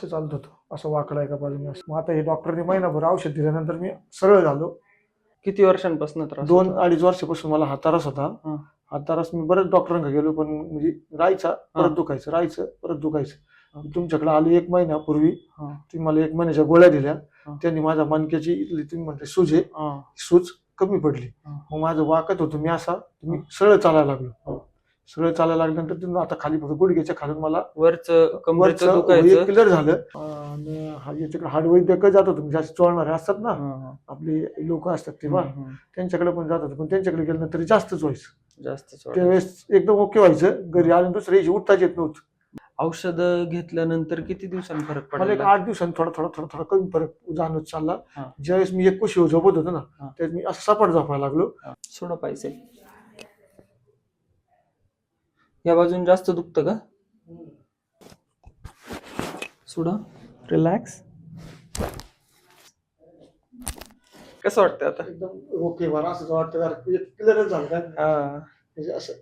असं चालत होतं असं वाकडा एका बाजूने असं मग आता हे डॉक्टरने महिनाभर औषध दिल्यानंतर मी सरळ झालो किती वर्षांपासून त्रास दोन? अडीच वर्षापासून मला हातारस होता हा. हातारस मी बरेच डॉक्टरांकडे गेलो पण म्हणजे राहायचा. परत दुखायचं राहायचं परत दुखायचं. तुमच्याकडे आले एक महिन्यापूर्वी हा. तुम्ही मला एक महिन्याच्या गोळ्या दिल्या हा. त्यांनी माझ्या मणक्याची इथली तुम्ही म्हणते सूज आहे हा. सूज कमी पडली हा. मग माझं वाकत होतो मी असा मी सरळ चालायला लागलो सरळ चालायला लागल्यानंतर तुम्ही आता खाली गुडघ्याच्या खालून मला वरचं कमरेचं क्लिअर झालं. आणि याच्याकडे हाडवैद्यक जात होतो. म्हणजे जास्त चोळणारे असतात ना. आपले लोक असतात तेव्हा. त्यांच्याकडे पण जात होतो. पण त्यांच्याकडे गेल्यानंतर जास्तच व्हायचं. वाढलं. त्यावेळेस एकदम ओके व्हायचं. घरी आल्यानंतर दुसऱ्या उठताच येत नव्हतं. औषध घेतल्यानंतर किती दिवसांनी फरक मला एक पडला? आठ दिवसांनी थोडा थोडा थोडा थोडा कमी फरक जाणवत चालला. ज्यावेळेस मी एक कुशी झोपत होतो ना. त्यावेळेस मी असं सपाट झोपायला लागलो. सोडा पैसे या बाजून जास्त दुखत का? सोडा. रिलॅक्स कसं वाटतं आता? एकदम ओके मला असं वाटतं क्लिअरच झालं का? हा. म्हणजे असं